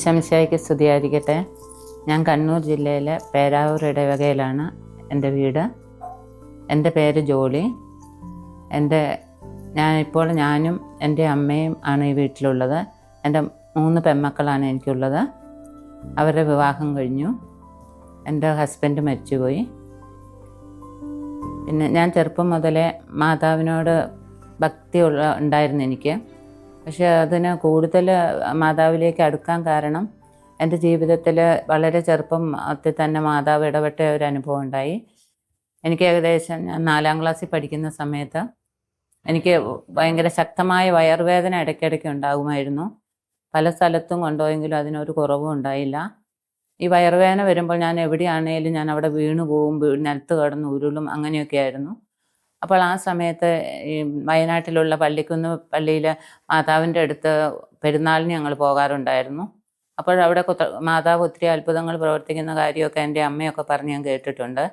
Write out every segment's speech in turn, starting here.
ഈശംശായിക്ക് സ്തുതിയായിരിക്കട്ടെ. ഞാൻ കണ്ണൂർ ജില്ലയിലെ പേരാവൂർ ഇടവകയിലാണ് എന്റെ വീട്. എന്റെ പേര് ജോളി. എന്റെ ഞാൻ ഇപ്പോൾ ഞാനും എന്റെ അമ്മയും ആണ് ഈ വീട്ടിലുള്ളത്. എന്റെ മൂന്ന് പെൺമക്കളാണ് എനിക്കുള്ളത്. അവരുടെ വിവാഹം കഴിഞ്ഞു. എന്റെ ഹസ്ബൻഡ് മരിച്ചുപോയി. പിന്നെ ഞാൻ ചെറുപ്പം മുതലേ മാതാവിനോട് ഭക്തി ഉള്ള ഉണ്ടായിരുന്നു എനിക്ക്. പക്ഷെ അതിന് കൂടുതൽ മാതാവിലേക്ക് അടുക്കാൻ കാരണം എന്റെ ജീവിതത്തിൽ വളരെ ചെറുപ്പം അതിൽ തന്നെ മാതാവ് ഇടപെട്ട ഒരു അനുഭവം ഉണ്ടായി. എനിക്ക് ഏകദേശം ഞാൻ നാലാം ക്ലാസ്സിൽ പഠിക്കുന്ന സമയത്ത് എനിക്ക് ഭയങ്കര ശക്തമായ വയർവേദന ഇടയ്ക്കിടയ്ക്ക് ഉണ്ടാകുമായിരുന്നു. പല സ്ഥലത്തും കൊണ്ടുപോയെങ്കിലും അതിനൊരു കുറവും ഉണ്ടായില്ല. ഈ വയറുവേദന വരുമ്പോൾ ഞാൻ എവിടെയാണേലും ഞാൻ അവിടെ വീണു പോകും നിലത്ത് കിടന്ന് ഉരുളും അങ്ങനെയൊക്കെ ആയിരുന്നു. അപ്പോൾ ആ സമയത്ത് ഈ വയനാട്ടിലുള്ള പള്ളിക്കുന്ന് പള്ളിയിൽ മാതാവിന്റെ അടുത്ത് പെരുന്നാളിന് ഞങ്ങൾ പോകാറുണ്ടായിരുന്നു. അപ്പോൾ അവിടെ മാതാവ് ഒത്തിരി അത്ഭുതങ്ങൾ പ്രവർത്തിക്കുന്ന കാര്യമൊക്കെ എന്റെ അമ്മയൊക്കെ പറഞ്ഞ് ഞാൻ കേട്ടിട്ടുണ്ട്.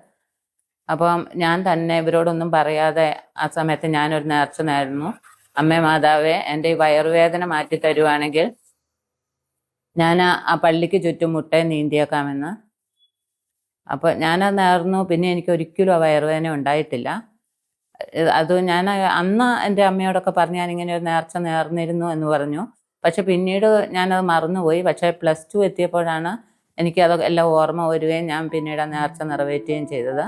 അപ്പം ഞാൻ തന്നെ ഇവരോടൊന്നും പറയാതെ ആ സമയത്ത് ഞാനൊരു നേർച്ച നേർന്നു അമ്മേ മാതാവേ എന്റെ ഈ വയറുവേദന മാറ്റി തരുവാണെങ്കിൽ ഞാൻ ആ- പള്ളിക്ക് ചുറ്റും മുട്ടയെ നീന്തിയേക്കാമെന്ന്. അപ്പോൾ ഞാനത് നേർന്നു. പിന്നെ എനിക്ക് ഒരിക്കലും ആ വയറുവേദന ഉണ്ടായിട്ടില്ല. അത് ഞാൻ അന്ന് എന്റെ അമ്മയോടൊക്കെ പറഞ്ഞ് ഞാനിങ്ങനെ ഒരു നേർച്ച നേർന്നിരുന്നു എന്ന് പറഞ്ഞു. പക്ഷെ പിന്നീട് ഞാനത് മറന്നുപോയി. പക്ഷേ പ്ലസ് ടു എത്തിയപ്പോഴാണ് എനിക്ക് അത് എല്ലാം ഓർമ്മ വരികയും ഞാൻ പിന്നീട് ആ നേർച്ച നിറവേറ്റുകയും ചെയ്തത്.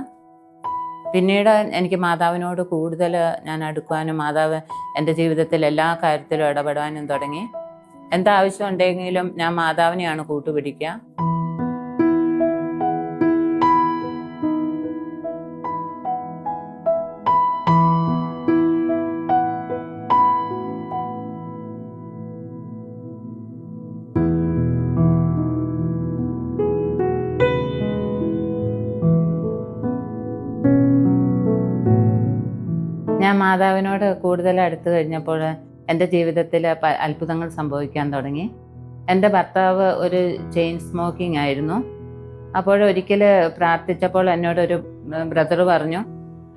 പിന്നീട് എനിക്ക് മാതാവിനോട് കൂടുതൽ ഞാൻ അടുക്കുവാനും മാതാവ് എന്റെ ജീവിതത്തിൽ എല്ലാ കാര്യത്തിലും ഇടപെടാനും തുടങ്ങി. എന്താവശ്യം ഉണ്ടെങ്കിലും ഞാൻ മാതാവിനെയാണ് കൂട്ടുപിടിക്കുക. മാതാവിനോട് കൂടുതൽ അടുത്ത് കഴിഞ്ഞപ്പോൾ എന്റെ ജീവിതത്തിൽ അത്ഭുതങ്ങൾ സംഭവിക്കാൻ തുടങ്ങി. എന്റെ ഭർത്താവ് ഒരു ചെയിൻ സ്മോക്കിംഗ് ആയിരുന്നു. അപ്പോൾ ഒരിക്കൽ പ്രാർത്ഥിച്ചപ്പോൾ എന്നോട് ഒരു ബ്രദർ പറഞ്ഞു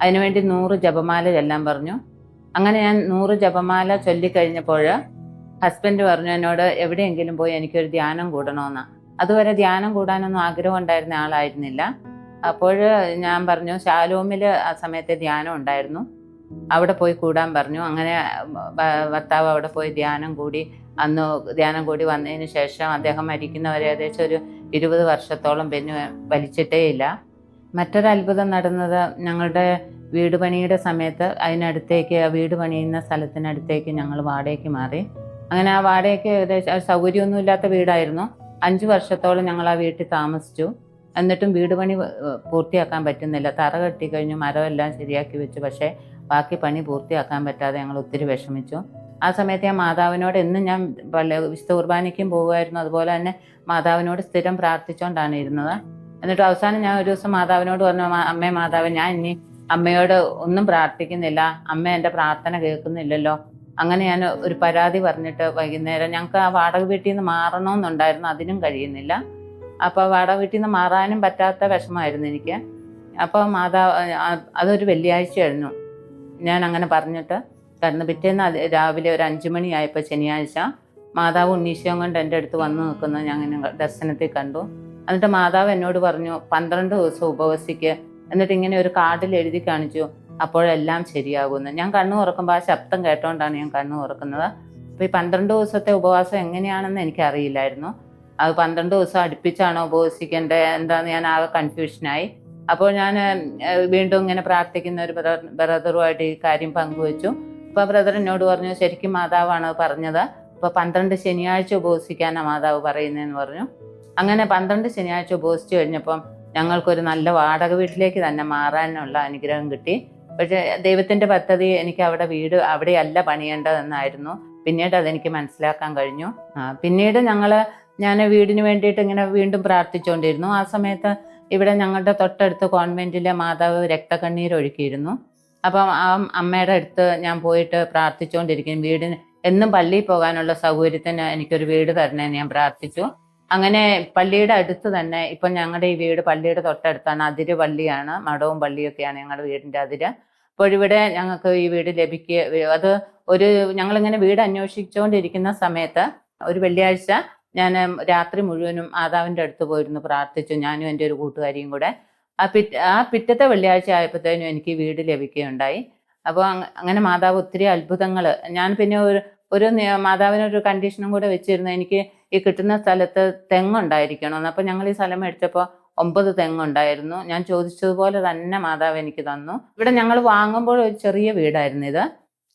അതിനുവേണ്ടി നൂറ് ജപമാല ചെല്ലാൻ പറഞ്ഞു. അങ്ങനെ ഞാൻ നൂറ് ജപമാല ചൊല്ലിക്കഴിഞ്ഞപ്പോൾ ഹസ്ബൻഡ് പറഞ്ഞു എന്നോട് എവിടെയെങ്കിലും പോയി എനിക്കൊരു ധ്യാനം കൂടണമെന്ന്. അതുവരെ ധ്യാനം കൂടാനൊന്നും ആഗ്രഹം ഉണ്ടായിരുന്ന ആളായിരുന്നില്ല. അപ്പോൾ ഞാൻ പറഞ്ഞു ശാലോമിൽ ആ സമയത്തെ ധ്യാനം ഉണ്ടായിരുന്നു. അവിടെ പോയി കൂടാൻ പറഞ്ഞു. അങ്ങനെ ഭർത്താവ് അവിടെ പോയി ധ്യാനം കൂടി. അന്ന് ധ്യാനം കൂടി വന്നതിന് ശേഷം അദ്ദേഹം മരിക്കുന്നവരെ ഏകദേശം ഒരു ഇരുപത് വർഷത്തോളം പിന്നെ വലിച്ചിട്ടേ ഇല്ല. മറ്റൊരു അത്ഭുതം നടന്നത് ഞങ്ങളുടെ വീട് പണിയുടെ സമയത്ത് അതിനടുത്തേക്ക് വീട് പണിയുന്ന സ്ഥലത്തിനടുത്തേക്ക് ഞങ്ങൾ വാടകയ്ക്ക് മാറി. അങ്ങനെ ആ വാടകയ്ക്ക് ഏകദേശം സൗകര്യമൊന്നും ഇല്ലാത്ത വീടായിരുന്നു. അഞ്ച് വർഷത്തോളം ഞങ്ങൾ ആ വീട്ടിൽ താമസിച്ചു. എന്നിട്ടും വീട് പണി പൂർത്തിയാക്കാൻ പറ്റുന്നില്ല. തറ കെട്ടി കഴിഞ്ഞു മരമെല്ലാം ശരിയാക്കി വെച്ചു. പക്ഷേ ബാക്കി പണി പൂർത്തിയാക്കാൻ പറ്റാതെ ഞങ്ങൾ ഒത്തിരി വിഷമിച്ചു. ആ സമയത്ത് ഞാൻ മാതാവിനോട് എന്നും ഞാൻ പള്ളി വിശുദ്ധ കുർബാനയ്ക്കും പോകുമായിരുന്നു. അതുപോലെ തന്നെ മാതാവിനോട് സ്ഥിരം പ്രാർത്ഥിച്ചുകൊണ്ടാണ് ഇരുന്നത്. എന്നിട്ട് അവസാനം ഞാൻ ഒരു ദിവസം മാതാവിനോട് പറഞ്ഞു അമ്മ മാതാവ് ഞാൻ ഇനി അമ്മയോട് ഒന്നും പ്രാർത്ഥിക്കുന്നില്ല. അമ്മ എന്റെ പ്രാർത്ഥന കേൾക്കുന്നില്ലല്ലോ. അങ്ങനെ ഞാൻ ഒരു പരാതി പറഞ്ഞിട്ട് വൈകുന്നേരം ഞങ്ങൾക്ക് ആ വാടക വീട്ടിൽ നിന്ന് മാറണമെന്നുണ്ടായിരുന്നു. അതിനും കഴിയുന്നില്ല. അപ്പോൾ വാടക വീട്ടിൽ നിന്ന് മാറാനും പറ്റാത്ത വിഷമമായിരുന്നു എനിക്ക്. അപ്പോൾ മാതാവ് അതൊരു വെള്ളിയാഴ്ചയായിരുന്നു. ഞാൻ അങ്ങനെ പറഞ്ഞിട്ട് കാരണം പിറ്റേന്ന് രാവിലെ ഒരു അഞ്ചു മണിയായപ്പോൾ ശനിയാഴ്ച മാതാവ് ഉണ്ണീശയും കൊണ്ട് എന്റെ അടുത്ത് വന്ന് നിൽക്കുന്നത് ഞാൻ ഇങ്ങനെ ദർശനത്തിൽ കണ്ടു. എന്നിട്ട് മാതാവ് എന്നോട് പറഞ്ഞു പന്ത്രണ്ട് ദിവസം ഉപവസിക്ക്. എന്നിട്ട് ഇങ്ങനെ ഒരു കാർഡിൽ എഴുതി കാണിച്ചു അപ്പോഴെല്ലാം ശരിയാകുമെന്ന്. ഞാൻ കണ്ണു തുറക്കുമ്പോൾ ആ ശബ്ദം കേട്ടോണ്ടാണ് ഞാൻ കണ്ണു തുറക്കുന്നത്. അപ്പോൾ ഈ പന്ത്രണ്ട് ദിവസത്തെ ഉപവാസം എങ്ങനെയാണെന്ന് എനിക്കറിയില്ലായിരുന്നു. അത് പന്ത്രണ്ട് ദിവസം അടുപ്പിച്ചാണോ ഉപവസിക്കേണ്ടത്? എന്താണെന്ന് ഞാൻ ആകെ കൺഫ്യൂഷനായി അപ്പോൾ ഞാൻ വീണ്ടും ഇങ്ങനെ പ്രാർത്ഥിക്കുന്ന ഒരു ബ്രദർ ബ്രദറുമായിട്ട് ഈ കാര്യം പങ്കുവച്ചു. അപ്പോൾ ബ്രദർ എന്നോട് പറഞ്ഞു ശരിക്കും മാതാവാണ് പറഞ്ഞത്. അപ്പോൾ പന്ത്രണ്ട് ശനിയാഴ്ച ഉപവസിക്കാനാണ് മാതാവ് പറയുന്നതെന്ന് പറഞ്ഞു. അങ്ങനെ പന്ത്രണ്ട് ശനിയാഴ്ച ഉപവസിച്ച് കഴിഞ്ഞപ്പം ഞങ്ങൾക്കൊരു നല്ല വാടക വീട്ടിലേക്ക് തന്നെ മാറാനുള്ള അനുഗ്രഹം കിട്ടി. പക്ഷേ ദൈവത്തിന്റെ പദ്ധതി എനിക്ക് അവിടെ വീട് അവിടെയല്ല പണിയേണ്ടതെന്നായിരുന്നു. പിന്നീട് അതെനിക്ക് മനസ്സിലാക്കാൻ കഴിഞ്ഞു. പിന്നീട് ഞങ്ങൾ ഞാൻ വീടിന് വേണ്ടിയിട്ട് ഇങ്ങനെ വീണ്ടും പ്രാർത്ഥിച്ചുകൊണ്ടിരുന്നു ആ സമയത്ത് ഇവിടെ ഞങ്ങളുടെ തൊട്ടടുത്ത് കോൺവെന്റിലെ മാതാവ് രക്തക്കണ്ണീർ ഒഴുക്കിയിരുന്നു. അപ്പം ആ അമ്മയുടെ അടുത്ത് ഞാൻ പോയിട്ട് പ്രാർത്ഥിച്ചുകൊണ്ടിരിക്കും വീടിന് എന്നും പള്ളിയിൽ പോകാനുള്ള സൗകര്യത്തിന് എനിക്കൊരു വീട് തരണേ ഞാൻ പ്രാർത്ഥിച്ചു. അങ്ങനെ പള്ളിയുടെ അടുത്ത് തന്നെ ഇപ്പം ഞങ്ങളുടെ ഈ വീട് പള്ളിയുടെ തൊട്ടടുത്താണ്. അതിര് പള്ളിയാണ് മഠവും പള്ളിയൊക്കെയാണ് ഞങ്ങളുടെ വീടിന്റെ അതിര്. അപ്പോൾ ഇവിടെ ഞങ്ങൾക്ക് ഈ വീട് ലഭിക്കുക അത് ഒരു ഞങ്ങളിങ്ങനെ വീട് അന്വേഷിച്ചുകൊണ്ടിരിക്കുന്ന സമയത്ത് ഒരു വെള്ളിയാഴ്ച ഞാൻ രാത്രി മുഴുവനും മാതാവിന്റെ അടുത്ത് പോയിരുന്നു പ്രാർത്ഥിച്ചു. ഞാനും എന്റെ ഒരു കൂട്ടുകാരിയും കൂടെ. ആ പിറ്റ ആ പിറ്റത്തെ വെള്ളിയാഴ്ച ആയപ്പോഴത്തേനും എനിക്ക് വീട് ലഭിക്കുകയുണ്ടായി. അപ്പോൾ അങ്ങനെ മാതാവ് ഒത്തിരി അത്ഭുതങ്ങൾ ഞാൻ പിന്നെ ഒരു ഒരു മാതാവിനൊരു കണ്ടീഷനും കൂടെ വെച്ചിരുന്നു. എനിക്ക് ഈ കിട്ടുന്ന സ്ഥലത്ത് തെങ്ങുണ്ടായിരിക്കണം അപ്പോൾ ഞങ്ങൾ ഈ സ്ഥലം മേടിച്ചപ്പോൾ ഒമ്പത് തെങ്ങുണ്ടായിരുന്നു. ഞാൻ ചോദിച്ചതുപോലെ തന്നെ മാതാവ് എനിക്ക് തന്നു. ഇവിടെ ഞങ്ങൾ വാങ്ങുമ്പോൾ ഒരു ചെറിയ വീടായിരുന്നു ഇത്.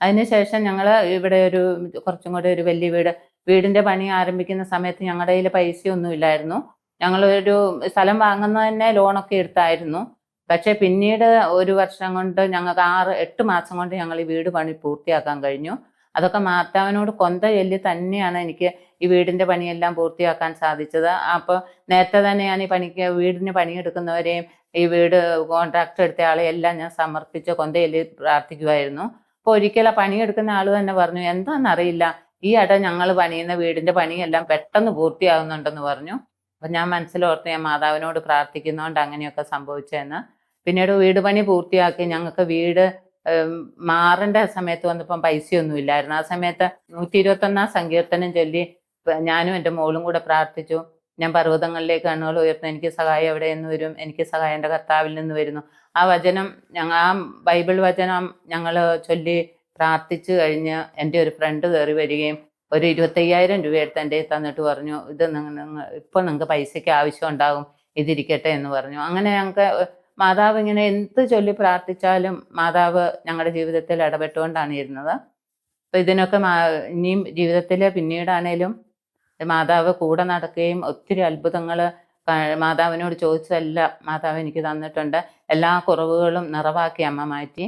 അതിനുശേഷം ഞങ്ങൾ ഇവിടെ ഒരു കുറച്ചും കൂടെ ഒരു വലിയ വീട് വീടിന്റെ പണി ആരംഭിക്കുന്ന സമയത്ത് ഞങ്ങളുടെ കയ്യിൽ പൈസയൊന്നും ഇല്ലായിരുന്നു ഞങ്ങൾ ഒരു സ്ഥലം വാങ്ങുന്ന തന്നെ ലോണൊക്കെ എടുത്തായിരുന്നു. പക്ഷെ പിന്നീട് ഒരു വർഷം കൊണ്ട് ഞങ്ങൾക്ക് ആറ് എട്ട് മാസം കൊണ്ട് ഞങ്ങൾ ഈ വീട് പണി പൂർത്തിയാക്കാൻ കഴിഞ്ഞു. അതൊക്കെ മാർത്താവിനോട് കൊന്ത ചൊല്ലി തന്നെയാണ് എനിക്ക് ഈ വീടിന്റെ പണിയെല്ലാം പൂർത്തിയാക്കാൻ സാധിച്ചത്. അപ്പോൾ നേരത്തെ തന്നെ ഞാൻ ഈ പണിക്ക് വീടിന് പണിയെടുക്കുന്നവരെയും ഈ വീട് കോൺട്രാക്ട് എടുത്ത ആളെ എല്ലാം ഞാൻ സമർപ്പിച്ച് കൊന്ത ചൊല്ലി പ്രാർത്ഥിക്കുമായിരുന്നു അപ്പോൾ ഒരിക്കലും പണിയെടുക്കുന്ന ആൾ തന്നെ പറഞ്ഞു എന്താണെന്നറിയില്ല ഈ അട ഞങ്ങൾ പണിയുന്ന വീടിന്റെ പണിയെല്ലാം പെട്ടെന്ന് പൂർത്തിയാകുന്നുണ്ടെന്ന് പറഞ്ഞു. അപ്പം ഞാൻ മനസ്സിലോർത്ത് ഞാൻ മാതാവിനോട് പ്രാർത്ഥിക്കുന്നതുകൊണ്ട് അങ്ങനെയൊക്കെ സംഭവിച്ചതെന്ന് പിന്നീട് വീട് പണി പൂർത്തിയാക്കി ഞങ്ങൾക്ക് വീട് മാറേണ്ട സമയത്ത് വന്നപ്പം പൈസയൊന്നും ഇല്ലായിരുന്നു. ആ സമയത്ത് നൂറ്റി ഇരുപത്തൊന്നാം സങ്കീർത്തനം ചൊല്ലി ഞാനും എന്റെ മോളും കൂടെ പ്രാർത്ഥിച്ചു. ഞാൻ പർവതങ്ങളിലേക്ക് കണ്ണുകൾ ഉയർത്തുന്നു. എനിക്ക് സഹായം എവിടെ നിന്ന് വരും? എനിക്ക് സഹായം എന്റെ കർത്താവിൽ നിന്ന് വരുന്നു. ആ വചനം ഞങ്ങൾ ആ ബൈബിൾ വചനം ഞങ്ങൾ ചൊല്ലി പ്രാർത്ഥിച്ചു കഴിഞ്ഞ് എന്റെ ഒരു ഫ്രണ്ട് കയറി വരികയും ഒരു ഇരുപത്തയ്യായിരം രൂപ എടുത്ത് എന്റെ തന്നിട്ട് പറഞ്ഞു ഇത് നിങ്ങൾ ഇപ്പം നിങ്ങൾക്ക് പൈസയ്ക്ക് ആവശ്യം ഉണ്ടാകും ഇതിരിക്കട്ടെ എന്ന് പറഞ്ഞു. അങ്ങനെ ഞങ്ങൾക്ക് മാതാവ് ഇങ്ങനെ എന്ത് ചൊല്ലി പ്രാർത്ഥിച്ചാലും മാതാവ് ഞങ്ങളുടെ ജീവിതത്തിൽ ഇടപെട്ടുകൊണ്ടാണ് ഇരുന്നത്. അപ്പം ഇതിനൊക്കെ മാ ഇനിയും ജീവിതത്തിൽ പിന്നീടാണേലും മാതാവ് കൂടെ നടക്കുകയും ഒത്തിരി അത്ഭുതങ്ങൾ മാതാവിനോട് ചോദിച്ചതെല്ലാം മാതാവ് എനിക്ക് തന്നിട്ടുണ്ട്. എല്ലാ കുറവുകളും നിറവാക്കി അമ്മ മാറ്റി.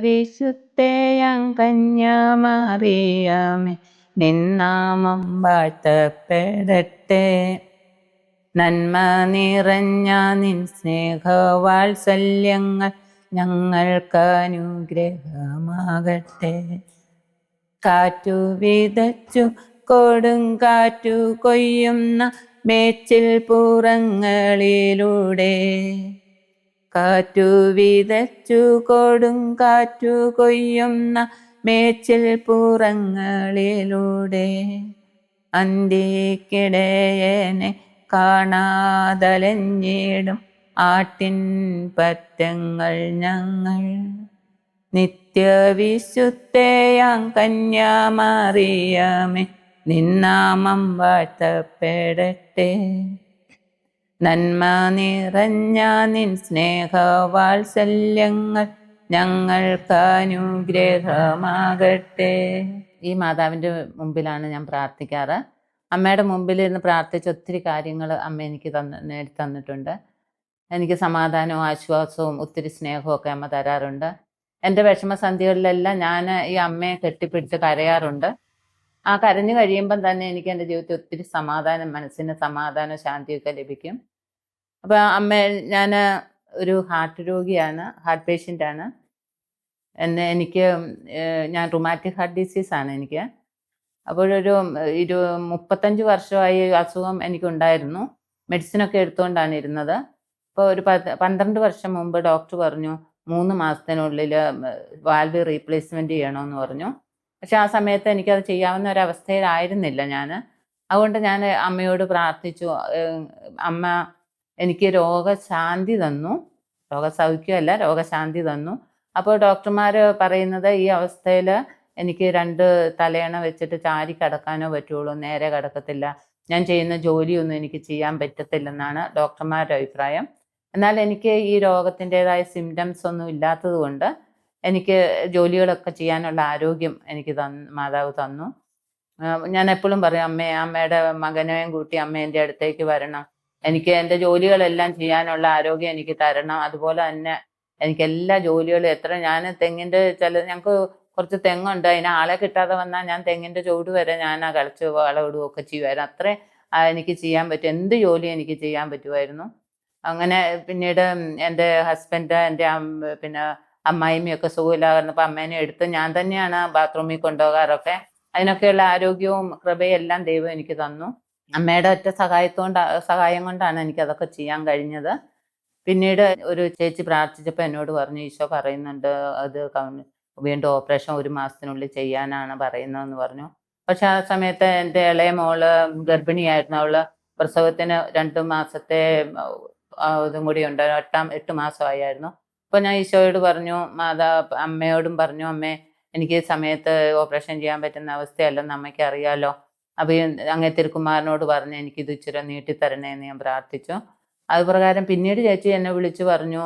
വിശുദ്ധയാം കന്യാമറിയാമേ. നിന്നാമം വാഴ്ത്തപ്പെടട്ടെ. നന്മ നിറഞ്ഞ നിൻ സ്നേഹവാത്സല്യങ്ങൾ ഞങ്ങൾക്ക് അനുഗ്രഹമാകട്ടെ. കാറ്റു വിതച്ചു കൊടും കാറ്റു കൊയ്യുന്ന മേച്ചിൽ പുറങ്ങളിലൂടെ. കാറ്റു വിതച്ചു കൊടും കാറ്റു കൊയ്യുന്ന മേച്ചിൽ പുറങ്ങളിലൂടെ. അന്തിക്കിടയനെ കാണാതലഞ്ഞിടും ആട്ടിൻ പറ്റങ്ങൾ ഞങ്ങൾ. നിത്യവിശുദ്ധയാം കന്യാമറിയാമേ നിന്നാമം വാഴ്ത്തപ്പെടട്ടെ. നന്മ നിറഞ്ഞ നിൻ സ്നേഹവാത്സല്യങ്ങൾ ഞങ്ങൾക്ക് അനുഗ്രഹമാകട്ടെ. ഈ മാതാവിന്റെ മുമ്പിലാണ് ഞാൻ പ്രാർത്ഥിക്കാറ്. അമ്മയുടെ മുമ്പിൽ ഇരുന്ന് പ്രാർത്ഥിച്ച ഒത്തിരി കാര്യങ്ങൾ അമ്മ എനിക്ക് തന്ന് നേടി തന്നിട്ടുണ്ട്. എനിക്ക് സമാധാനവും ആശ്വാസവും ഒത്തിരി സ്നേഹവും ഒക്കെ അമ്മ തരാറുണ്ട്. എന്റെ വിഷമസന്ധികളിലെല്ലാം ഞാൻ ഈ അമ്മയെ കെട്ടിപ്പിടിച്ച് കരയാറുണ്ട്. ആ കരഞ്ഞു കഴിയുമ്പം തന്നെ എനിക്ക് എന്റെ ജീവിതത്തിൽ ഒത്തിരി സമാധാനം മനസ്സിന് സമാധാനം ശാന്തിയൊക്കെ ലഭിക്കും. അപ്പോൾ അമ്മ ഞാൻ ഒരു ഹാർട്ട് രോഗിയാണ് ഹാർട്ട് പേഷ്യന്റാണ് എന്നെ എനിക്ക് ഞാൻ റുമാറ്റിക് ഹാർട്ട് ഡിസീസാണ് എനിക്ക്. അപ്പോഴൊരു ഇരു മുപ്പത്തഞ്ച് വർഷമായി അസുഖം എനിക്കുണ്ടായിരുന്നു. മെഡിസിനൊക്കെ എടുത്തുകൊണ്ടാണ് ഇരുന്നത്. അപ്പോൾ ഒരു പന്ത്രണ്ട് വർഷം മുമ്പ് ഡോക്ടർ പറഞ്ഞു മൂന്ന് മാസത്തിനുള്ളിൽ വാൽവ് റീപ്ലേസ്മെന്റ് ചെയ്യണമെന്ന് പറഞ്ഞു. പക്ഷെ ആ സമയത്ത് എനിക്കത് ചെയ്യാവുന്ന ഒരവസ്ഥയിലായിരുന്നില്ല ഞാൻ അതുകൊണ്ട് ഞാൻ അമ്മയോട് പ്രാർത്ഥിച്ചു. അമ്മ എനിക്ക് രോഗശാന്തി തന്നു. രോഗസൗഖ്യമല്ല രോഗശാന്തി തന്നു. അപ്പോൾ ഡോക്ടർമാർ പറയുന്നത് ഈ അവസ്ഥയിൽ എനിക്ക് രണ്ട് തലയണ വെച്ചിട്ട് ചാരി കിടക്കാനോ പറ്റുള്ളൂ നേരെ കിടക്കത്തില്ല. ഞാൻ ചെയ്യുന്ന ജോലിയൊന്നും എനിക്ക് ചെയ്യാൻ പറ്റത്തില്ലെന്നാണ് ഡോക്ടർമാരുടെ അഭിപ്രായം. എന്നാൽ എനിക്ക് ഈ രോഗത്തിന്റെതായ സിംറ്റംസ് ഒന്നും ഇല്ലാത്തത് കൊണ്ട് എനിക്ക് ജോലികളൊക്കെ ചെയ്യാനുള്ള ആരോഗ്യം എനിക്ക് തന്നു മാതാവ് തന്നു. ഞാൻ എപ്പോഴും പറയും അമ്മേ അമ്മയുടെ മകനെയും കൂട്ടി അമ്മ എന്റെ അടുത്തേക്ക് വരണം. എനിക്ക് എന്റെ ജോലികളെല്ലാം ചെയ്യാനുള്ള ആരോഗ്യം എനിക്ക് തരണം. അതുപോലെ തന്നെ എനിക്ക് എല്ലാ ജോലികളും എത്ര ഞാൻ തെങ്ങിന്റെ ചില ഞങ്ങൾക്ക് കുറച്ച് തെങ്ങുണ്ട്. അതിന് ആളെ കിട്ടാതെ വന്നാൽ ഞാൻ തെങ്ങിന്റെ ചുവട് വരെ ഞാൻ ആ കളിച്ച് ഒക്കെ ചെയ്യുമായിരുന്നു. അത്രേ എനിക്ക് ചെയ്യാൻ പറ്റും. എന്ത് ജോലി എനിക്ക് ചെയ്യാൻ പറ്റുമായിരുന്നു? അങ്ങനെ പിന്നീട് എന്റെ ഹസ്ബൻഡ് എന്റെ പിന്നെ അമ്മായിമ്മയൊക്കെ സുഖമില്ലാതിരുന്നപ്പോൾ അമ്മേനെ എടുത്ത് ഞാൻ തന്നെയാണ് ബാത്റൂമിൽ കൊണ്ടുപോകാറൊക്കെ. അതിനൊക്കെയുള്ള ആരോഗ്യവും കൃപയും എല്ലാം ദൈവം എനിക്ക് തന്നു. അമ്മയുടെ ഒറ്റ സഹായത്തോണ്ട് സഹായം കൊണ്ടാണ് എനിക്ക് അതൊക്കെ ചെയ്യാൻ കഴിഞ്ഞത്. പിന്നീട് ഒരു ചേച്ചി പ്രാർത്ഥിച്ചപ്പോൾ എന്നോട് പറഞ്ഞു ഈശോ പറയുന്നുണ്ട് അത് വീണ്ടും ഓപ്പറേഷൻ ഒരു മാസത്തിനുള്ളിൽ ചെയ്യാനാണ് പറയുന്നതെന്ന് പറഞ്ഞു. പക്ഷെ ആ സമയത്ത് എന്റെ ഇളയ മോൾ ഗർഭിണിയായിരുന്നു. അവൾ പ്രസവത്തിന് രണ്ട് മാസത്തെ ഇതും കൂടി ഉണ്ട്. എട്ടാം എട്ട് മാസമായിരുന്നു. അപ്പോൾ ഞാൻ ഈശോയോട് പറഞ്ഞു മാതാ അമ്മയോടും പറഞ്ഞു അമ്മേ എനിക്ക് സമയത്ത് ഓപ്പറേഷൻ ചെയ്യാൻ പറ്റുന്ന അവസ്ഥയല്ലെന്ന് അമ്മയ്ക്ക് അറിയാലോ. അപ്പോൾ അങ്ങനെ തിരുക്കുമാറിനോട് പറഞ്ഞു എനിക്കിത് ഇച്ചിരി നീട്ടിത്തരണേ എന്ന് ഞാൻ പ്രാർത്ഥിച്ചു. അതുപ്രകാരം പിന്നീട് ചേച്ചി എന്നെ വിളിച്ചു പറഞ്ഞു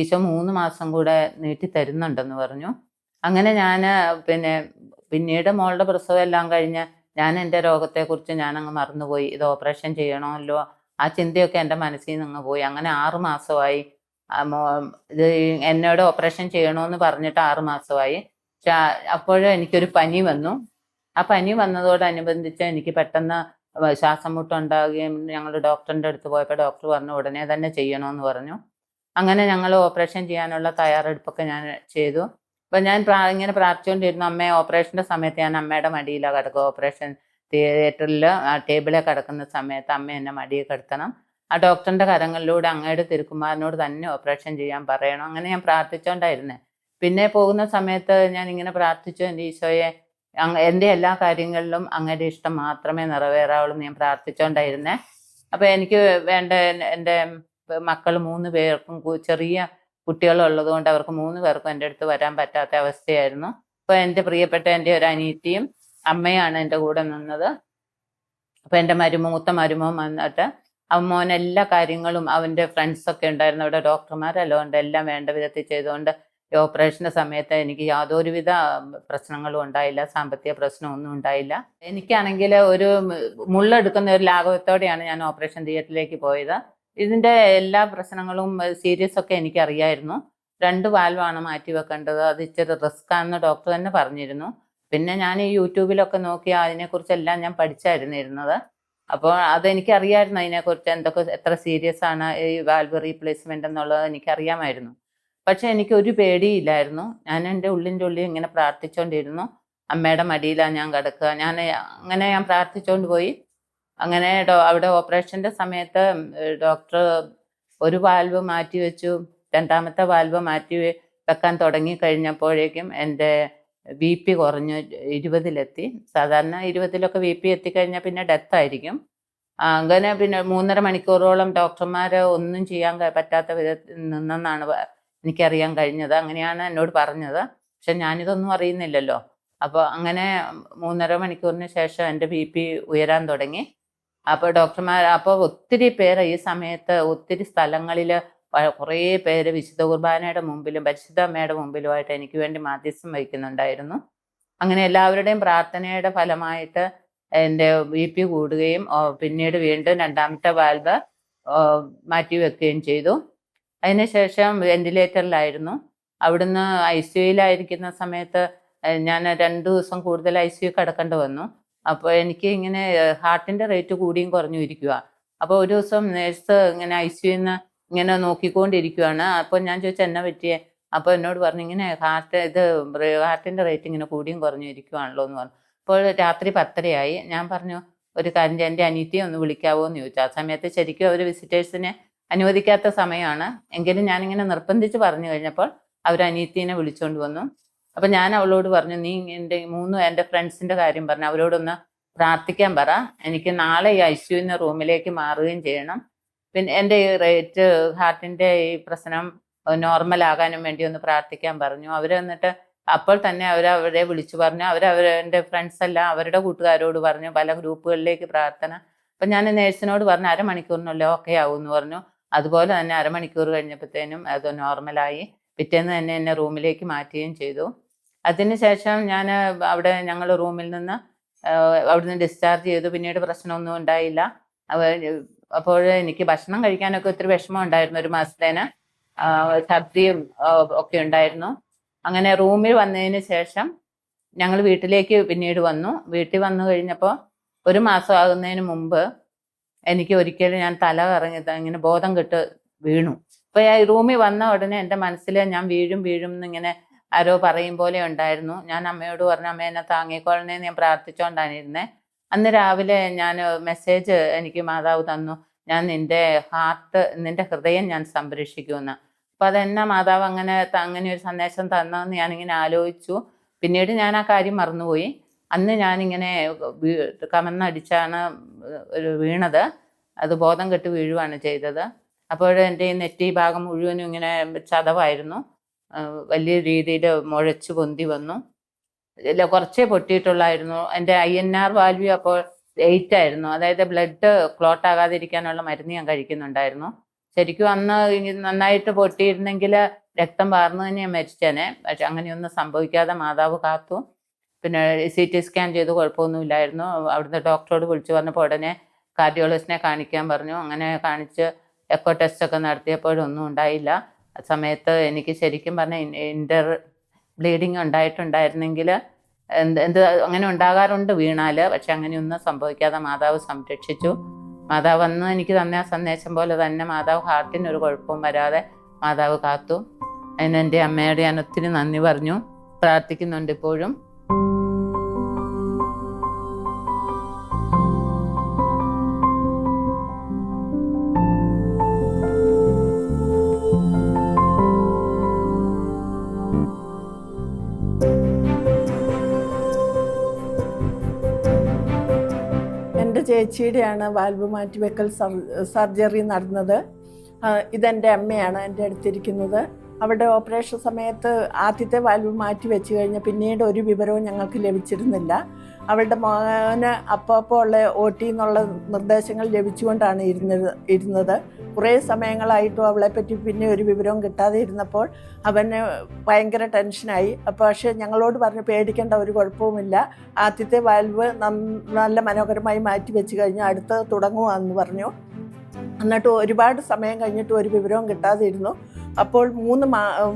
ഈശോ മൂന്ന് മാസം കൂടെ നീട്ടി തരുന്നുണ്ടെന്ന് പറഞ്ഞു. അങ്ങനെ ഞാൻ പിന്നെ പിന്നീട് മോളുടെ പ്രസവം എല്ലാം കഴിഞ്ഞ് ഞാൻ എന്റെ രോഗത്തെക്കുറിച്ച് ഞാൻ അങ്ങ് മറന്നുപോയി. ഇത് ഓപ്പറേഷൻ ചെയ്യണമല്ലോ ആ ചിന്തയൊക്കെ എന്റെ മനസ്സിൽ നിന്ന് പോയി. അങ്ങനെ ആറ് മാസമായി ഇത് എന്നോട് ഓപ്പറേഷൻ ചെയ്യണമെന്ന് പറഞ്ഞിട്ട് ആറ് മാസമായി. അപ്പോഴും എനിക്കൊരു പനി വന്നു. ആ പനി വന്നതോടനുബന്ധിച്ച് എനിക്ക് പെട്ടെന്ന് ശ്വാസം മുട്ടുണ്ടാവുകയും ഞങ്ങൾ ഡോക്ടറിന്റെ അടുത്ത് പോയപ്പോൾ ഡോക്ടർ പറഞ്ഞു ഉടനെ തന്നെ ചെയ്യണമെന്ന് പറഞ്ഞു. അങ്ങനെ ഞങ്ങൾ ഓപ്പറേഷൻ ചെയ്യാനുള്ള തയ്യാറെടുപ്പൊക്കെ ഞാൻ ചെയ്തു. അപ്പം ഞാൻ ഇങ്ങനെ പ്രാർത്ഥിച്ചുകൊണ്ടിരുന്നു അമ്മയെ ഓപ്പറേഷന്റെ സമയത്ത് ഞാൻ അമ്മയുടെ മടിയിലാണ് കിടക്കുക. ഓപ്പറേഷൻ തിയേറ്ററിൽ ആ ടേബിളിൽ കിടക്കുന്ന സമയത്ത് അമ്മ എന്നെ മടിയിൽ കിടത്തണം. ആ ഡോക്ടറിന്റെ കരങ്ങളിലൂടെ അങ്ങയുടെ തിരുക്കുമാരനോട് തന്നെ ഓപ്പറേഷൻ ചെയ്യാൻ പറയണം. അങ്ങനെ ഞാൻ പ്രാർത്ഥിച്ചുകൊണ്ടായിരുന്നേ പിന്നെ പോകുന്ന സമയത്ത് ഞാൻ ഇങ്ങനെ പ്രാർത്ഥിച്ചു എന്റെ ഈശോയെ എന്റെ എല്ലാ കാര്യങ്ങളിലും അങ്ങയുടെ ഇഷ്ടം മാത്രമേ നിറവേറാവുള്ളൂ ഞാൻ പ്രാർത്ഥിച്ചുകൊണ്ടായിരുന്നേ അപ്പോൾ എനിക്ക് വേണ്ട എന്റെ മക്കൾ മൂന്ന് പേർക്കും ചെറിയ കുട്ടികളുള്ളത് കൊണ്ട് അവർക്ക് മൂന്ന് പേർക്കും എന്റെ അടുത്ത് വരാൻ പറ്റാത്ത അവസ്ഥയായിരുന്നു. അപ്പോൾ എന്റെ പ്രിയപ്പെട്ട എന്റെ ഒരു അനിയത്തിയും അമ്മയാണ് എന്റെ കൂടെ നിന്നത്. അപ്പോൾ എന്റെ മരുമോ മൂത്ത മരുമോൻ വന്നിട്ട് അമ്മോൻ എല്ലാ കാര്യങ്ങളും അവന്റെ ഫ്രണ്ട്സൊക്കെ ഉണ്ടായിരുന്നു. അവിടെ ഡോക്ടർമാരെല്ലാം ഉണ്ട്. എല്ലാം വേണ്ട വിധത്തിൽ ചെയ്തുകൊണ്ട് ഈ ഓപ്പറേഷന്റെ സമയത്ത് എനിക്ക് യാതൊരുവിധ പ്രശ്നങ്ങളും ഉണ്ടായില്ല. സാമ്പത്തിക പ്രശ്നമൊന്നും ഉണ്ടായില്ല. എനിക്കാണെങ്കിൽ ഒരു മുള്ളെടുക്കുന്ന ഒരു ലാഘവത്തോടെയാണ് ഞാൻ ഓപ്പറേഷൻ തിയേറ്ററിലേക്ക് പോയത്. ഇതിന്റെ എല്ലാ പ്രശ്നങ്ങളും സീരിയസ് ഒക്കെ എനിക്കറിയായിരുന്നു. രണ്ട് വാൽവാണ് മാറ്റി വെക്കേണ്ടത്. അത് ഇച്ചിരി റിസ്ക് ആണെന്ന് ഡോക്ടർ തന്നെ പറഞ്ഞിരുന്നു. പിന്നെ ഞാൻ ഈ യൂട്യൂബിലൊക്കെ നോക്കി അതിനെക്കുറിച്ചെല്ലാം ഞാൻ പഠിച്ചായിരുന്നിരുന്നത് അപ്പോൾ അതെനിക്ക് അറിയാമായിരുന്നു അതിനെക്കുറിച്ച് എന്തൊക്കെ എത്ര സീരിയസ് ആണ് ഈ വാൽവ് റീപ്ലേസ്മെന്റ് എന്നുള്ളത് എനിക്ക് അറിയാമായിരുന്നു പക്ഷെ എനിക്ക് ഒരു പേടിയില്ലായിരുന്നു. ഞാൻ എന്റെ ഉള്ളിന്റെ ഉള്ളിൽ ഇങ്ങനെ പ്രാർത്ഥിച്ചുകൊണ്ടിരുന്നു അമ്മയുടെ മടിയിലാണ് ഞാൻ കിടക്കുക. ഞാൻ അങ്ങനെ ഞാൻ പ്രാർത്ഥിച്ചുകൊണ്ട് പോയി. അങ്ങനെ അവിടെ ഓപ്പറേഷന്റെ സമയത്ത് ഡോക്ടർ ഒരു വാൽവ് മാറ്റി വെച്ചു രണ്ടാമത്തെ വാൽവ് മാറ്റി വെക്കാൻ തുടങ്ങി കഴിഞ്ഞപ്പോഴേക്കും എന്റെ ബി പി കുറഞ്ഞു ഇരുപതിലെത്തി. സാധാരണ ഇരുപതിലൊക്കെ ബി പി എത്തിക്കഴിഞ്ഞാൽ പിന്നെ ഡെത്ത് ആയിരിക്കും അങ്ങനെ പിന്നെ മൂന്നര മണിക്കൂറോളം ഡോക്ടർമാർ ഒന്നും ചെയ്യാൻ പറ്റാത്ത വിധത്തിൽ നിന്നെന്നാണ് എനിക്കറിയാൻ കഴിഞ്ഞത്. അങ്ങനെയാണ് എന്നോട് പറഞ്ഞത്. പക്ഷെ ഞാനിതൊന്നും അറിയുന്നില്ലല്ലോ. അപ്പോൾ അങ്ങനെ മൂന്നര മണിക്കൂറിന് ശേഷം എന്റെ ബി പി ഉയരാൻ തുടങ്ങി. അപ്പോൾ ഡോക്ടർമാർ അപ്പോൾ ഒത്തിരി പേര് ഈ സമയത്ത് ഒത്തിരി സ്ഥലങ്ങളിൽ കുറേ പേര് വിശുദ്ധ കുർബാനയുടെ മുമ്പിലും പരിശുദ്ധ അമ്മയുടെ മുമ്പിലുമായിട്ട് എനിക്ക് വേണ്ടി മാധ്യസ്ഥം വഹിക്കുന്നുണ്ടായിരുന്നു. അങ്ങനെ എല്ലാവരുടെയും പ്രാർത്ഥനയുടെ ഫലമായിട്ട് എന്റെ ബി പി കൂടുകയും പിന്നീട് വീണ്ടും രണ്ടാമത്തെ വാൽവ് മാറ്റി വെക്കുകയും ചെയ്തു. അതിനുശേഷം വെന്റിലേറ്ററിലായിരുന്നു. അവിടുന്ന് ഐ സിയുയിലായിരിക്കുന്ന സമയത്ത് ഞാൻ രണ്ട് ദിവസം കൂടുതൽ ഐ സി യു കിടക്കേണ്ടി വന്നു. അപ്പോൾ എനിക്ക് ഇങ്ങനെ ഹാർട്ടിന്റെ റേറ്റ് കൂടിയും കുറഞ്ഞു ഇരിക്കുക അപ്പോൾ ഒരു ദിവസം നേഴ്സ് ഇങ്ങനെ ഐ സി യുന്ന് ഇങ്ങനെ നോക്കിക്കൊണ്ടിരിക്കുകയാണ് അപ്പോൾ ഞാൻ ചോദിച്ചു എന്നാ പറ്റിയേ? അപ്പോൾ എന്നോട് പറഞ്ഞു ഇങ്ങനെ ഹാർട്ട് ഇത് ഹാർട്ടിന്റെ റേറ്റ് ഇങ്ങനെ കൂടിയും കുറഞ്ഞു ഇരിക്കുവാണല്ലോ എന്ന് പറഞ്ഞു. അപ്പോൾ രാത്രി പത്തരയായി. ഞാൻ പറഞ്ഞു ഒരു കാര്യം എന്റെ അനിയത്തിയെ ഒന്ന് വിളിക്കാവോ എന്ന് ചോദിച്ചു. ആ സമയത്ത് ശരിക്കും അവർ വിസിറ്റേഴ്സിനെ അനുവദിക്കാത്ത സമയമാണ്. എങ്കിലും ഞാനിങ്ങനെ നിർബന്ധിച്ച് പറഞ്ഞു കഴിഞ്ഞപ്പോൾ അവർ അനിയത്തിനെ വിളിച്ചുകൊണ്ട് വന്നു. അപ്പം ഞാൻ അവളോട് പറഞ്ഞു നീ എന്റെ മൂന്ന് എന്റെ ഫ്രണ്ട്സിന്റെ കാര്യം പറഞ്ഞു അവരോടൊന്ന് പ്രാർത്ഥിക്കാൻ പറ. എനിക്ക് നാളെ ഈ ഐ റൂമിലേക്ക് മാറുകയും ചെയ്യണം. പിന്നെ എന്റെ ഈ റേറ്റ് ഹാർട്ടിന്റെ ഈ പ്രശ്നം നോർമൽ ആകാനും വേണ്ടി ഒന്ന് പ്രാർത്ഥിക്കാൻ പറഞ്ഞു. അവർ എന്നിട്ട് അപ്പോൾ തന്നെ അവർ അവരെ വിളിച്ചു പറഞ്ഞു. അവർ അവരെ ഫ്രണ്ട്സ് എല്ലാം അവരുടെ കൂട്ടുകാരോട് പറഞ്ഞു പല ഗ്രൂപ്പുകളിലേക്ക് പ്രാർത്ഥന. അപ്പം ഞാൻ നേഴ്സിനോട് പറഞ്ഞു അരമണിക്കൂറിനുള്ളിൽ ഓക്കെ ആവും എന്ന് പറഞ്ഞു. അതുപോലെ തന്നെ അരമണിക്കൂർ കഴിഞ്ഞപ്പോഴത്തേനും അത് നോർമലായി പിറ്റേന്ന് തന്നെ എന്നെ റൂമിലേക്ക് മാറ്റുകയും ചെയ്തു. അതിനുശേഷം ഞാൻ അവിടെ ഞങ്ങൾ റൂമിൽ നിന്ന് അവിടുന്ന് ഡിസ്ചാർജ് ചെയ്തു. പിന്നീട് പ്രശ്നമൊന്നും ഉണ്ടായില്ല. അപ്പോൾ എനിക്ക് ഭക്ഷണം കഴിക്കാനൊക്കെ ഒത്തിരി വിഷമം ഉണ്ടായിരുന്നു ഒരു മാസത്തേന്. ഛർദിയും ഒക്കെ ഉണ്ടായിരുന്നു. അങ്ങനെ റൂമിൽ വന്നതിന് ശേഷം ഞങ്ങൾ വീട്ടിലേക്ക് പിന്നീട് വന്നു. വീട്ടിൽ വന്നു കഴിഞ്ഞപ്പോൾ ഒരു മാസം ആകുന്നതിന് മുമ്പ് എനിക്ക് ഒരിക്കലും ഞാൻ തല കറങ്ങി ഇങ്ങനെ ബോധം കെട്ട് വീണു. അപ്പോൾ ഞാൻ റൂമിൽ വന്ന ഉടനെ എന്റെ മനസ്സിൽ ഞാൻ വീഴും വീഴും എന്നിങ്ങനെ ആരോ പറയും പോലെ ഉണ്ടായിരുന്നു. ഞാൻ അമ്മയോട് പറഞ്ഞു അമ്മ എന്നെ താങ്ങിക്കൊള്ളണേന്ന് ഞാൻ പ്രാർത്ഥിച്ചുകൊണ്ടാണ് അന്ന് രാവിലെ ഞാൻ മെസ്സേജ് എനിക്ക് മാതാവ് തന്നു. ഞാൻ നിന്റെ ഹാർട്ട് നിന്റെ ഹൃദയം ഞാൻ സംരക്ഷിക്കുമെന്ന്. അപ്പം അതെന്നാ മാതാവ് അങ്ങനെ അങ്ങനെ ഒരു സന്ദേശം തന്നതെന്ന് ഞാനിങ്ങനെ ആലോചിച്ചു. പിന്നീട് ഞാൻ ആ കാര്യം മറന്നുപോയി. അന്ന് ഞാനിങ്ങനെ കമന്നടിച്ചാണ് ഒരു വീണത്. അത് ബോധം കെട്ട് വീഴുവാണ് ചെയ്തത്. അപ്പോൾ ഈ നെറ്റി ഭാഗം മുഴുവനും ഇങ്ങനെ ചതവായിരുന്നു. വലിയ രീതിയിൽ മുഴച്ചു പൊന്തി വന്നു. കുറച്ചേ പൊട്ടിയിട്ടുള്ളായിരുന്നു. എന്റെ ഐ എൻ ആർ വാല്യൂ അപ്പോൾ എയ്റ്റ് ആയിരുന്നു. അതായത് ബ്ലഡ് ക്ലോട്ട് ആകാതിരിക്കാനുള്ള മരുന്ന് ഞാൻ കഴിക്കുന്നുണ്ടായിരുന്നു. ശരിക്കും അന്ന് നന്നായിട്ട് പൊട്ടിയിരുന്നെങ്കിൽ രക്തം വാർന്നു തന്നെ ഞാൻ മരിച്ചേനെ. പക്ഷെ അങ്ങനെയൊന്നും സംഭവിക്കാതെ മാതാവ് കാത്തു. പിന്നെ സി ടി സ്കാൻ ചെയ്ത് കുഴപ്പമൊന്നുമില്ലായിരുന്നു. അവിടുന്ന് ഡോക്ടറോട് വിളിച്ചു പറഞ്ഞപ്പോൾ ഉടനെ കാർഡിയോളജിസ്റ്റിനെ കാണിക്കാൻ പറഞ്ഞു. അങ്ങനെ കാണിച്ച് എക്കോ ടെസ്റ്റ് ഒക്കെ നടത്തിയപ്പോഴൊന്നും ഉണ്ടായില്ല. സമയത്ത് എനിക്ക് ശരിക്കും പറഞ്ഞാൽ ഇന്റർ ബ്ലീഡിങ് ഉണ്ടായിട്ടുണ്ടായിരുന്നെങ്കിൽ എന്ത് എന്ത് അങ്ങനെ ഉണ്ടാകാറുണ്ട് വീണാൽ പക്ഷെ അങ്ങനെയൊന്നും സംഭവിക്കാതെ മാതാവ് സംരക്ഷിച്ചു. മാതാവ് അന്ന് എനിക്ക് തന്നെ ആ സന്ദേശം പോലെ തന്നെ മാതാവ് ഹാർട്ടിന് ഒരു കുഴപ്പവും വരാതെ മാതാവ് കാത്തു. അതിന് എന്റെ അമ്മയോട് ഞാൻ ഒത്തിരി നന്ദി പറഞ്ഞു. പ്രാർത്ഥിക്കുന്നുണ്ട് ഇപ്പോഴും. ചേച്ചിയുടെയാണ് വാൽവ് മാറ്റിവെക്കൽ സർ- സർജറി നടന്നത്. ഇതെന്റെ അമ്മയാണ് എന്റെ അടുത്തിരിക്കുന്നത്. അവിടെ ഓപ്പറേഷൻ സമയത്ത് ആദ്യത്തെ വാൽവ് മാറ്റി വെച്ച് കഴിഞ്ഞ് പിന്നീട് ഒരു വിവരവും ഞങ്ങൾക്ക് ലഭിച്ചിരുന്നില്ല. അവളുടെ മോന് അപ്പോൾ അപ്പോൾ ഉള്ള ഒ ടി എന്നുള്ള നിർദ്ദേശങ്ങൾ ലഭിച്ചുകൊണ്ടാണ് ഇരുന്നത് ഇരുന്നത്. കുറേ സമയങ്ങളായിട്ടും അവളെപ്പറ്റി പിന്നെ ഒരു വിവരവും കിട്ടാതെ ഇരുന്നപ്പോൾ അവന് ഭയങ്കര ടെൻഷനായി. അപ്പോൾ പക്ഷേ ഞങ്ങളോട് പറഞ്ഞ് പേടിക്കേണ്ട ഒരു കുഴപ്പവുമില്ല. ആദ്യത്തെ വാൽവ് നല്ല മനോഹരമായി മാറ്റി വെച്ച് കഴിഞ്ഞാൽ അടുത്ത് തുടങ്ങുവാന്ന് പറഞ്ഞു. എന്നിട്ട് ഒരുപാട് സമയം കഴിഞ്ഞിട്ട് ഒരു വിവരവും കിട്ടാതെ ഇരുന്നു. അപ്പോൾ മൂന്ന്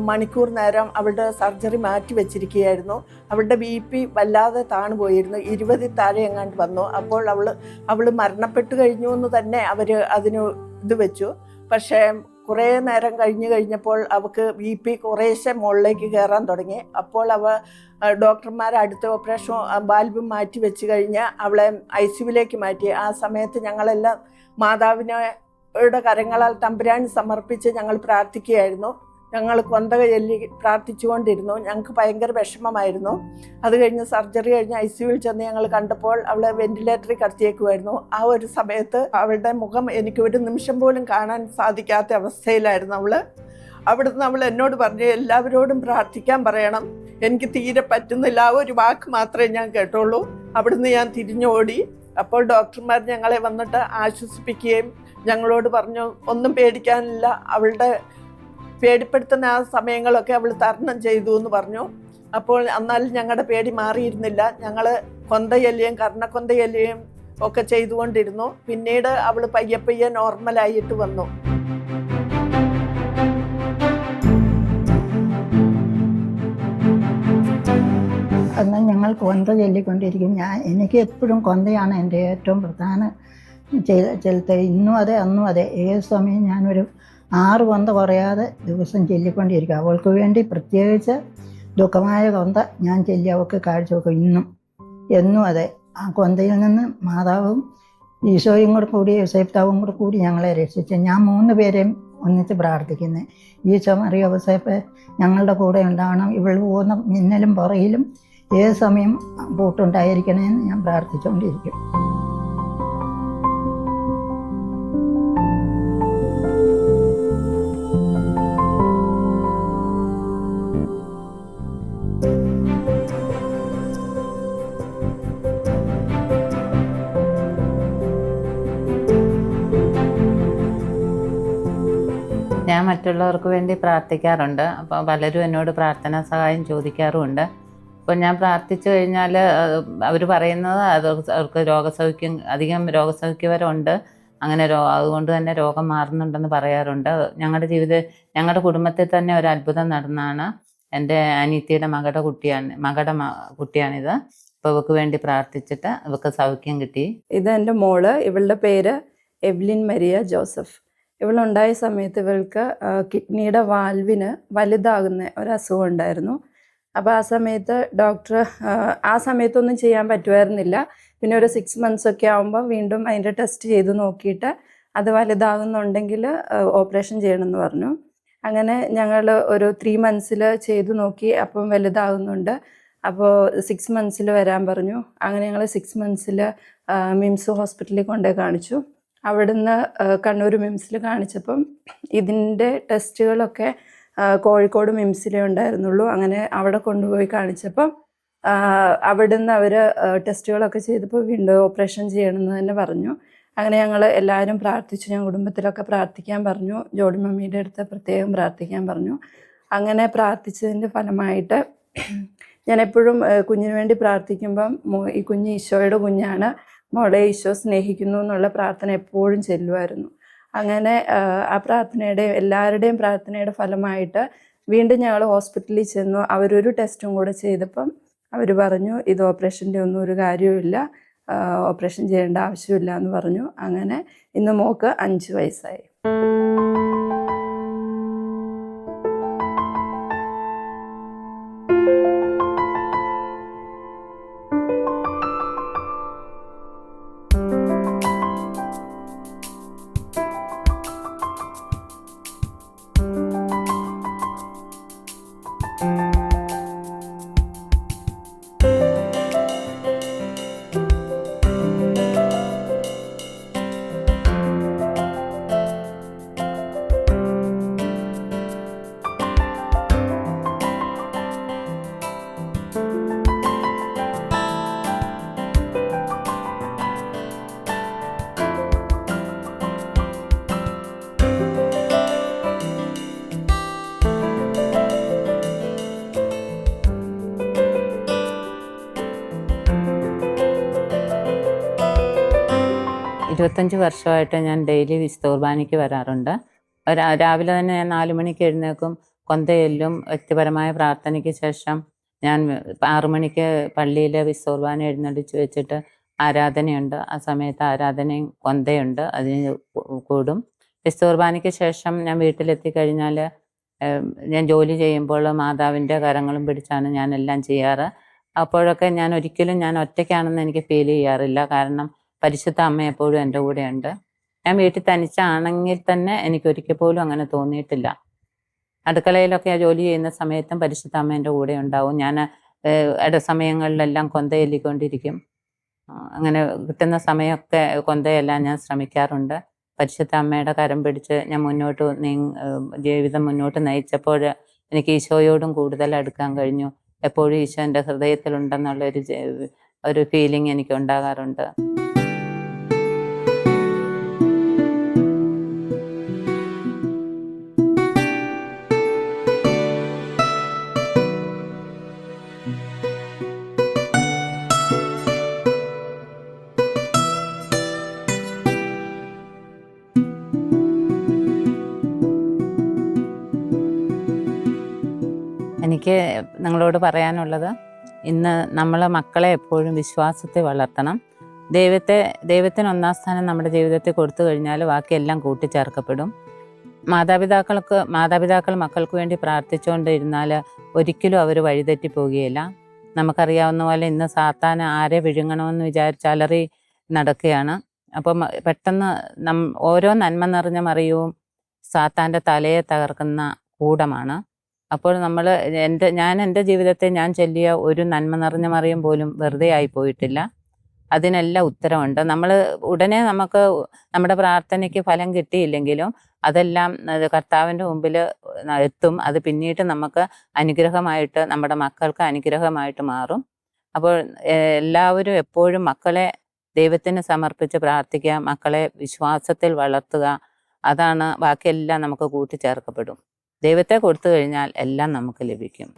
മണിക്കൂർ നേരം അവളുടെ സർജറി മാറ്റി വെച്ചിരിക്കുകയായിരുന്നു. അവളുടെ ബി പി വല്ലാതെ താണു പോയിരുന്നു. ഇരുപതിൽ താഴെ എങ്ങാണ്ട് വന്നു. അപ്പോൾ അവൾ അവൾ മരണപ്പെട്ടു കഴിഞ്ഞു എന്ന് തന്നെ അവർ അതിന് ഇത് വെച്ചു. പക്ഷേ കുറേ നേരം കഴിഞ്ഞ് കഴിഞ്ഞപ്പോൾ അവൾക്ക് ബി പി കുറേശ്ശെ മുകളിലേക്ക് കയറാൻ തുടങ്ങി. അപ്പോൾ അവ ഡോക്ടർമാർ അടുത്ത ഓപ്പറേഷൻ ബാൽബ് മാറ്റി വെച്ച് കഴിഞ്ഞ് അവളെ ഐ സിയുവിലേക്ക് മാറ്റി. ആ സമയത്ത് ഞങ്ങളെല്ലാം മാതാവിനെ യുടെ കരങ്ങളാൽ തമ്പുരാൻ സമർപ്പിച്ച് ഞങ്ങൾ പ്രാർത്ഥിക്കുകയായിരുന്നു. ഞങ്ങൾ കൊന്തക ചൊല്ലി പ്രാർത്ഥിച്ചുകൊണ്ടിരുന്നു. ഞങ്ങൾക്ക് ഭയങ്കര വിഷമമായിരുന്നു. അത് കഴിഞ്ഞ് സർജറി കഴിഞ്ഞ് ഐ സിയുവിൽ ചെന്ന് ഞങ്ങൾ കണ്ടപ്പോൾ അവളെ വെന്റിലേറ്ററിൽ കടത്തിയേക്കുമായിരുന്നു ആ ഒരു സമയത്ത് അവളുടെ മുഖം എനിക്ക് ഒരു നിമിഷം പോലും കാണാൻ സാധിക്കാത്ത അവസ്ഥയിലായിരുന്നു അവൾ. അവിടുന്ന് അവൾ എന്നോട് പറഞ്ഞു എല്ലാവരോടും പ്രാർത്ഥിക്കാൻ പറയണം. എനിക്ക് തീരെ പറ്റുന്നില്ല. ആ ഒരു വാക്ക് മാത്രമേ ഞാൻ കേട്ടുള്ളൂ അവിടുന്ന് ഞാൻ തിരിഞ്ഞോടി. അപ്പോൾ ഡോക്ടർമാർ ഞങ്ങളെ വന്നിട്ട് ആശ്വസിപ്പിക്കുകയും ഞങ്ങളോട് പറഞ്ഞു ഒന്നും പേടിക്കാനില്ല. അവളുടെ പേടിപ്പെടുത്തുന്ന ആ സമയങ്ങളൊക്കെ അവൾ തരണം ചെയ്തു എന്ന് പറഞ്ഞു. അപ്പോൾ എന്നാൽ ഞങ്ങളുടെ പേടി മാറിയിരുന്നില്ല. ഞങ്ങൾ കൊന്തയല്ലിയും കർണക്കൊന്തയല്ലിയും ഒക്കെ ചെയ്തുകൊണ്ടിരുന്നു. പിന്നീട് അവൾ പയ്യെ പയ്യെ നോർമലായിട്ട് വന്നു. എന്നാൽ ഞങ്ങൾ കൊന്ത ചൊല്ലിക്കൊണ്ടിരിക്കും ഞാൻ എനിക്ക് എപ്പോഴും കൊന്തയാണ് എന്റെ ഏറ്റവും പ്രധാന ചെലുത്ത് ഇന്നും അതെ അന്നും അതെ. ഏത് സമയം ഞാനൊരു ആറ് കൊന്ത കുറയാതെ ദിവസം ചൊല്ലിക്കൊണ്ടിരിക്കും. അവൾക്ക് വേണ്ടി പ്രത്യേകിച്ച് ദുഃഖമായ കൊന്ത ഞാൻ ചൊല്ലി അവൾക്ക് കാഴ്ച വെക്കും ഇന്നും. എന്നും അതെ. ആ കൊന്തയിൽ നിന്ന് മാതാവും ഈശോയും കൂടെ കൂടി യോസേപ്താവും കൂടെ കൂടി ഞങ്ങളെ രക്ഷിച്ച് ഞാൻ മൂന്ന് പേരെയും ഒന്നിച്ച് പ്രാർത്ഥിക്കുന്നത് ഈശോ മറിയ യോസേപ്പ് ഞങ്ങളുടെ കൂടെ ഉണ്ടാവണം. ഇവൾ പോകുന്ന മിന്നലും പുറയിലും ഏത് സമയം കൂട്ടുണ്ടായിരിക്കണമെന്ന് ഞാൻ പ്രാർത്ഥിച്ചുകൊണ്ടിരിക്കും. മറ്റുള്ളവർക്ക് വേണ്ടി പ്രാർത്ഥിക്കാറുണ്ട്. അപ്പോൾ പലരും എന്നോട് പ്രാർത്ഥനാ സഹായം ചോദിക്കാറുമുണ്ട്. അപ്പോൾ ഞാൻ പ്രാർത്ഥിച്ചു കഴിഞ്ഞാൽ അവർ പറയുന്നത് അത് അവർക്ക് രോഗസൗഖ്യം അധികം രോഗസൗഖ്യവരുണ്ട് അങ്ങനെ രോ അതുകൊണ്ട് തന്നെ രോഗം മാറുന്നുണ്ടെന്ന് പറയാറുണ്ട്. ഞങ്ങളുടെ ജീവിത ഞങ്ങളുടെ കുടുംബത്തിൽ തന്നെ ഒരു അത്ഭുതം നടന്നാണ് എന്റെ അനിയത്തിയുടെ മകളുടെ കുട്ടിയാണ് മകളുടെ കുട്ടിയാണിത്. അപ്പോൾ ഇവക്ക് വേണ്ടി പ്രാർത്ഥിച്ചിട്ട് ഇവക്ക് സൗഖ്യം കിട്ടി. ഇത് എന്റെ മോൾ. ഇവളുടെ പേര് എവ്ലിൻ മരിയ ജോസഫ്. ഇവളുണ്ടായ സമയത്ത് ഇവൾക്ക് കിഡ്നിയുടെ വാൽവിന് വലുതാകുന്ന ഒരു അസുഖം ഉണ്ടായിരുന്നു. അപ്പോൾ ആ സമയത്ത് ഡോക്ടർ ആ സമയത്തൊന്നും ചെയ്യാൻ പറ്റുമായിരുന്നില്ല. പിന്നെ ഒരു സിക്സ് മന്ത്സ് ഒക്കെ ആകുമ്പോൾ വീണ്ടും അതിന്റെ ടെസ്റ്റ് ചെയ്ത് നോക്കിയിട്ട് അത് വലുതാകുന്നുണ്ടെങ്കിൽ ഓപ്പറേഷൻ ചെയ്യണമെന്ന് പറഞ്ഞു. അങ്ങനെ ഞങ്ങൾ ഒരു ത്രീ മന്ത്സിൽ ചെയ്തു നോക്കി അപ്പം വലുതാകുന്നുണ്ട്. അപ്പോൾ സിക്സ് മന്ത്സിൽ വരാൻ പറഞ്ഞു. അങ്ങനെ ഞങ്ങൾ സിക്സ് മന്ത്സിൽ മിംസ് ഹോസ്പിറ്റലിൽ കൊണ്ടുപോയി കാണിച്ചു. അവിടുന്ന് കണ്ണൂർ മിംസിൽ കാണിച്ചപ്പം ഇതിന്റെ ടെസ്റ്റുകളൊക്കെ കോഴിക്കോട് മിംസിലേ ഉണ്ടായിരുന്നുള്ളൂ. അങ്ങനെ അവിടെ കൊണ്ടുപോയി കാണിച്ചപ്പം അവിടുന്ന് അവർ ടെസ്റ്റുകളൊക്കെ ചെയ്തപ്പോൾ വീണ്ടും ഓപ്പറേഷൻ ചെയ്യണമെന്ന് തന്നെ പറഞ്ഞു. അങ്ങനെ ഞങ്ങൾ എല്ലാവരും പ്രാർത്ഥിച്ചു. ഞാൻ കുടുംബത്തിലൊക്കെ പ്രാർത്ഥിക്കാൻ പറഞ്ഞു. ജോഡി മമ്മിയുടെ അടുത്ത് പ്രത്യേകം പ്രാർത്ഥിക്കാൻ പറഞ്ഞു. അങ്ങനെ പ്രാർത്ഥിച്ചതിന്റെ ഫലമായിട്ട് ഞാൻ എപ്പോഴും കുഞ്ഞിന് വേണ്ടി പ്രാർത്ഥിക്കുമ്പം ഈ കുഞ്ഞ് ഈശോയുടെ കുഞ്ഞാണ്. മോളെ ഈശോ സ്നേഹിക്കുന്നു എന്നുള്ള പ്രാർത്ഥന എപ്പോഴും ചെല്ലുമായിരുന്നു. അങ്ങനെ ആ പ്രാർത്ഥനയുടെ എല്ലാവരുടെയും പ്രാർത്ഥനയുടെ ഫലമായിട്ട് വീണ്ടും ഞങ്ങൾ ഹോസ്പിറ്റലിൽ ചെന്നു. അവരൊരു ടെസ്റ്റും കൂടെ ചെയ്തപ്പം അവർ പറഞ്ഞു ഇത് ഓപ്പറേഷന്റെ ഒന്നും ഒരു കാര്യവുമില്ല ഓപ്പറേഷൻ ചെയ്യേണ്ട ആവശ്യമില്ല എന്ന് പറഞ്ഞു. അങ്ങനെ ഇന്ന് മോക്ക് അഞ്ച് വയസ്സായി. ഇരുപത്തഞ്ച് വർഷമായിട്ട് ഞാൻ ഡെയിലി വിശുദ്ധ കുർബാനയ്ക്ക് വരാറുണ്ട്. രാവിലെ തന്നെ ഞാൻ നാല് മണിക്ക് എഴുന്നേക്കും കൊന്തയെല്ലും വ്യക്തിപരമായ പ്രാർത്ഥനയ്ക്ക് ശേഷം ഞാൻ ആറു മണിക്ക് പള്ളിയിലെ വിശുദ്ധ കുർബാന എഴുന്നള്ളിച്ച് വെച്ചിട്ട് ആരാധനയുണ്ട്. ആ സമയത്ത് ആരാധനയും കൊന്തയുണ്ട്. അതിന് കൂടും. വിശുദ്ധ കുർബാനയ്ക്ക് ശേഷം ഞാൻ വീട്ടിലെത്തി കഴിഞ്ഞാൽ ഞാൻ ജോലി ചെയ്യുമ്പോൾ മാതാവിന്റെ കരങ്ങളും പിടിച്ചാണ് ഞാൻ എല്ലാം ചെയ്യാറ്. അപ്പോഴൊക്കെ ഞാൻ ഒരിക്കലും ഞാൻ ഒറ്റയ്ക്കാണെന്ന് എനിക്ക് ഫീൽ ചെയ്യാറില്ല. കാരണം പരിശുദ്ധ അമ്മ എപ്പോഴും എന്റെ കൂടെയുണ്ട്. ഞാൻ വീട്ടിൽ തനിച്ചാണെങ്കിൽ തന്നെ എനിക്ക് ഒരിക്കൽ പോലും അങ്ങനെ തോന്നിയിട്ടില്ല. അടുക്കളയിലൊക്കെ ജോലി ചെയ്യുന്ന സമയത്തും പരിശുദ്ധ അമ്മ എന്റെ കൂടെ ഉണ്ടാവും. ഞാൻ ഇട സമയങ്ങളിലെല്ലാം കൊന്തയെല്ലിക്കൊണ്ടിരിക്കും. അങ്ങനെ കിട്ടുന്ന സമയമൊക്കെ കൊന്തയെല്ലാം ഞാൻ ശ്രമിക്കാറുണ്ട്. പരിശുദ്ധ അമ്മയുടെ കരം പിടിച്ച് ഞാൻ മുന്നോട്ട് ജീവിതം മുന്നോട്ട് നയിച്ചപ്പോൾ എനിക്ക് ഈശോയോടും കൂടുതൽ അടുക്കാൻ കഴിഞ്ഞു. എപ്പോഴും ഈശോ എന്റെ ഹൃദയത്തിലുണ്ടെന്നുള്ള ഒരു ഒരു ഫീലിംഗ് എനിക്ക് ഉണ്ടാകാറുണ്ട്. നിങ്ങളോട് പറയാനുള്ളത് ഇന്ന് നമ്മൾ മക്കളെ എപ്പോഴും വിശ്വാസത്തെ വളർത്തണം. ദൈവത്തെ ദൈവത്തിന് ഒന്നാം സ്ഥാനം നമ്മുടെ ജീവിതത്തിൽ കൊടുത്തു കഴിഞ്ഞാൽ ബാക്കിയെല്ലാം കൂട്ടിച്ചേർക്കപ്പെടും. മാതാപിതാക്കൾക്ക് മാതാപിതാക്കൾ മക്കൾക്ക് വേണ്ടി പ്രാർത്ഥിച്ചുകൊണ്ടിരുന്നാൽ ഒരിക്കലും അവർ വഴിതെറ്റി പോകുകയില്ല. നമുക്കറിയാവുന്ന പോലെ ഇന്ന് സാത്താൻ ആരെ വിഴുങ്ങണമെന്ന് വിചാരിച്ച് അലറി നടക്കുകയാണ്. അപ്പം പെട്ടെന്ന് നം ഓരോ നന്മ നിറഞ്ഞ മറിയവും സാത്താന്റെ തലയെ തകർക്കുന്ന കൂടമാണ്. അപ്പോൾ നമ്മൾ എന്റെ ഞാൻ എന്റെ ജീവിതത്തെ ഞാൻ ചൊല്ലിയ ഒരു നന്മ നിറഞ്ഞ മറിയം പോലും വെറുതെ ആയി പോയിട്ടില്ല. അതിനെല്ലാം ഉത്തരമുണ്ട് നമ്മൾ ഉടനെ നമുക്ക് നമ്മുടെ പ്രാർത്ഥനയ്ക്ക് ഫലം കിട്ടിയില്ലെങ്കിലും അതെല്ലാം അത് കർത്താവിന്റെ മുമ്പിൽ എത്തും. അത് പിന്നീട് നമുക്ക് അനുഗ്രഹമായിട്ട് നമ്മുടെ മക്കൾക്ക് അനുഗ്രഹമായിട്ട് മാറും. അപ്പോൾ എല്ലാവരും എപ്പോഴും മക്കളെ ദൈവത്തിന് സമർപ്പിച്ച് പ്രാർത്ഥിക്കുക മക്കളെ വിശ്വാസത്തിൽ വളർത്തുക. അതാണ് ബാക്കിയെല്ലാം നമുക്ക് കൂട്ടിച്ചേർക്കപ്പെടും. ദൈവത്തെ കൊടുത്തു കഴിഞ്ഞാൽ എല്ലാം നമുക്ക് ലഭിക്കും.